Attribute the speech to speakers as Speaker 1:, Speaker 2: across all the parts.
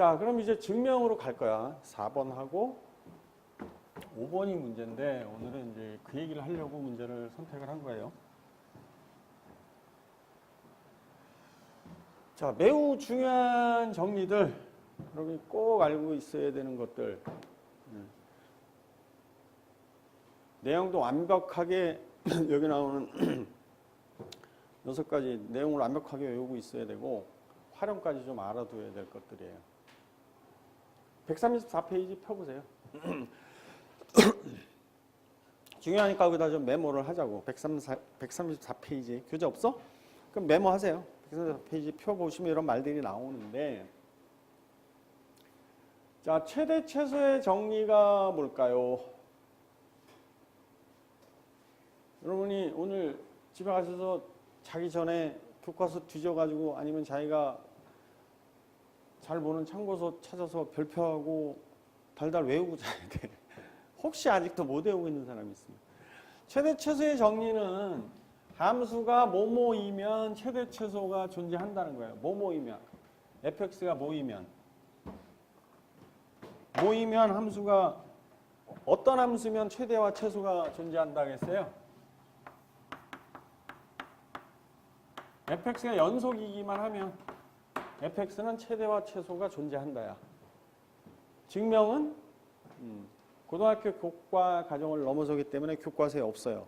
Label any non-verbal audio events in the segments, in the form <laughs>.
Speaker 1: 자, 그럼 이제 증명으로 갈 거야. 4번 하고 5번이 문제인데 오늘은 이제 그 얘기를 하려고 문제를 선택을 한 거예요. 자, 매우 중요한 정리들, 여러분이 꼭 알고 있어야 되는 것들. 음. 내용도 완벽하게 <clears throat> 여기 나오는 <clears throat> 여섯 가지 내용을 완벽하게 외우고 있어야 되고 활용까지 좀 알아둬야 될 것들이에요. 134페이지 펴보세요. <clears throat> 중요하니까 거기다 좀 메모를 하자고. 134, 134페이지 교재 없어? 그럼 메모하세요. 134페이지 펴보시면 이런 말들이 나오는데 자 최대 최소의 정리가 뭘까요? 여러분이 오늘 집에 가셔서 자기 전에 교과서 뒤져가지고 아니면 자기가 잘 보는 참고서 찾아서 별표하고 달달 외우고 <laughs> 자야 돼. 혹시 아직도 못 외우고 있는 사람이 있으면. 최대 최소의 정리는 함수가 뭐뭐이면 최대 최소가 존재한다는 거예요. 뭐뭐이면. fx가 모이면. 모이면 함수가 어떤 함수면 최대와 최소가 존재한다 했어요? fx가 연속이기만 하면 fx는 최대와 최소가 존재한다야. 증명은 음, 고등학교 교과 과정을 넘어서기 때문에 교과서에 없어요.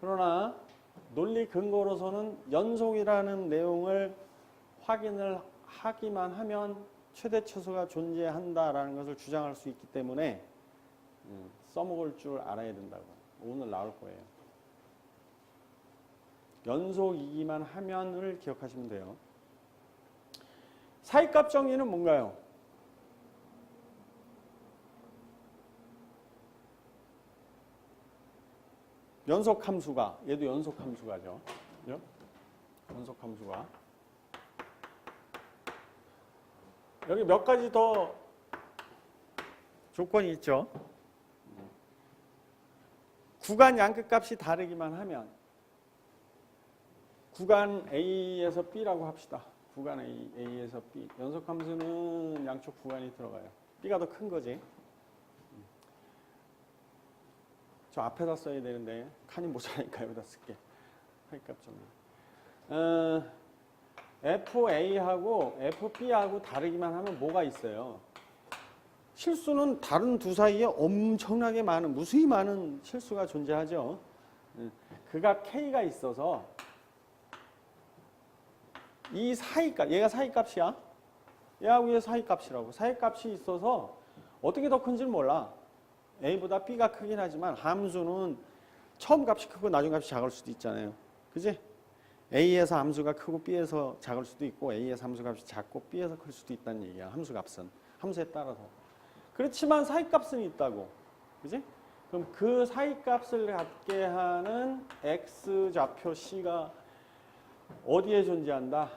Speaker 1: 그러나 논리 근거로서는 연속이라는 내용을 확인을 하기만 하면 최대 최소가 존재한다라는 것을 주장할 수 있기 때문에 음, 써먹을 줄 알아야 된다고. 오늘 나올 거예요. 연속이기만 하면을 기억하시면 돼요. 사이값 정리는 뭔가요? 연속 함수가 얘도 연속 함수가죠. 연속 함수가 여기 몇 가지 더 조건이 있죠. 구간 양끝값이 다르기만 하면 구간 A에서 B라고 합시다. 구간 A, A에서 B. 연속 함수는 양쪽 구간이 들어가요. B가 더 큰 거지. 저 앞에다 써야 되는데 칸이 모자라니까 여기다 쓸게. 할값 정리. 어, FA하고 FB하고 다르기만 하면 뭐가 있어요? 실수는 다른 두 사이에 엄청나게 많은 무수히 많은 실수가 존재하죠. 음, 그가 K가 있어서 이 사이값, 얘가 사이값이야. 얘하고 얘 사이값이라고. 사이값이 있어서 어떻게 더 큰지는 몰라. A보다 B가 크긴 하지만 함수는 처음 값이 크고 나중 값이 작을 수도 있잖아요. 그지? A에서 함수가 크고 B에서 작을 수도 있고 A에서 함수 값이 작고 B에서 클 수도 있다는 얘기야. 함수 값은. 함수에 따라서. 그렇지만 사이값은 있다고. 그지? 그럼 그 사이값을 갖게 하는 X 좌표 C가 어디에 존재한다?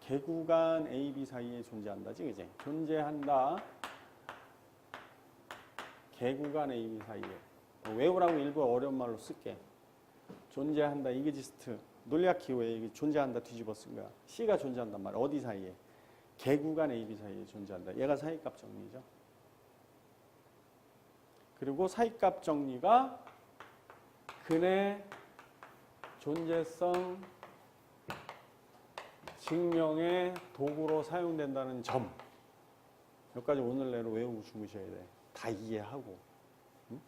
Speaker 1: 개구간 A, B 사이에 존재한다지, 그지? 존재한다. 개구간 A, B 사이에. 뭐 외우라고 일부 어려운 말로 쓸게. 존재한다, 이그지스트. 논리학 기호에 존재한다 뒤집어 쓴 거야. C가 존재한단 말이야. 어디 사이에? 개구간 A, B 사이에 존재한다. 얘가 사이값 정리죠. 그리고 사이값 정리가 근의 존재성 증명의 도구로 사용된다는 점. 몇 가지 오늘 내로 외우고 주무셔야 돼. 다 이해하고. 응?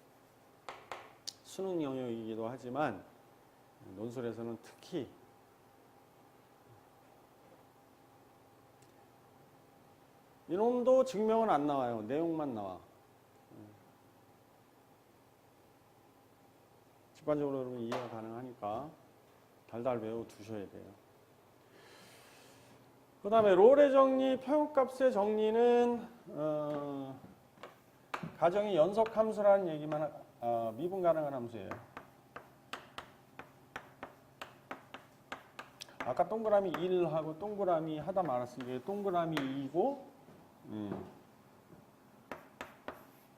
Speaker 1: 수능 영역이기도 하지만 논술에서는 특히 이놈도 증명은 안 나와요. 내용만 나와. 직관적으로 여러분 이해가 가능하니까 달달 외워 두셔야 돼요. 그 다음에 롤의 정리, 평균값의 정리는 어, 가정이 연속 함수라는 얘기만 하- 어, 미분 가능한 함수예요. 아까 동그라미 1하고 동그라미 하다 말았으니까 동그라미 2고 음.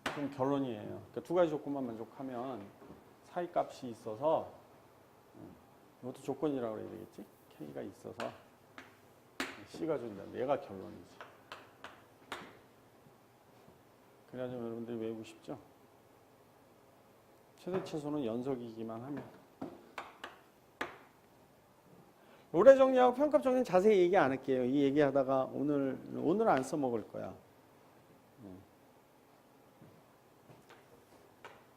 Speaker 1: 그럼 결론이에요. 그러니까 두 가지 조건만 만족하면 사이 값이 있어서 음, 이것도 조건이라고 해야 되겠지? K가 있어서 음, C가 준다. 얘가 결론이지. 그래야 좀 여러분들이 외우고 싶죠? 최대 최소는 연속이기만 합니다. 노래 정리하고 평가 정리는 자세히 얘기 안 할게요. 이 얘기하다가 오늘 오늘 안 써먹을 거야.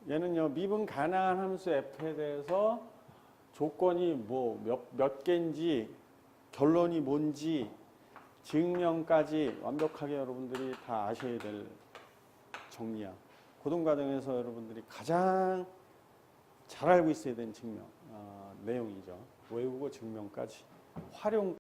Speaker 1: 얘는요 미분 가능한 함수 f에 대해서 조건이 뭐 몇몇 개인지 결론이 뭔지 증명까지 완벽하게 여러분들이 다 아셔야 될 정리야. 고등 과정에서 여러분들이 가장 잘 알고 있어야 되는 증명 어, 내용이죠. 외우고 증명까지 활용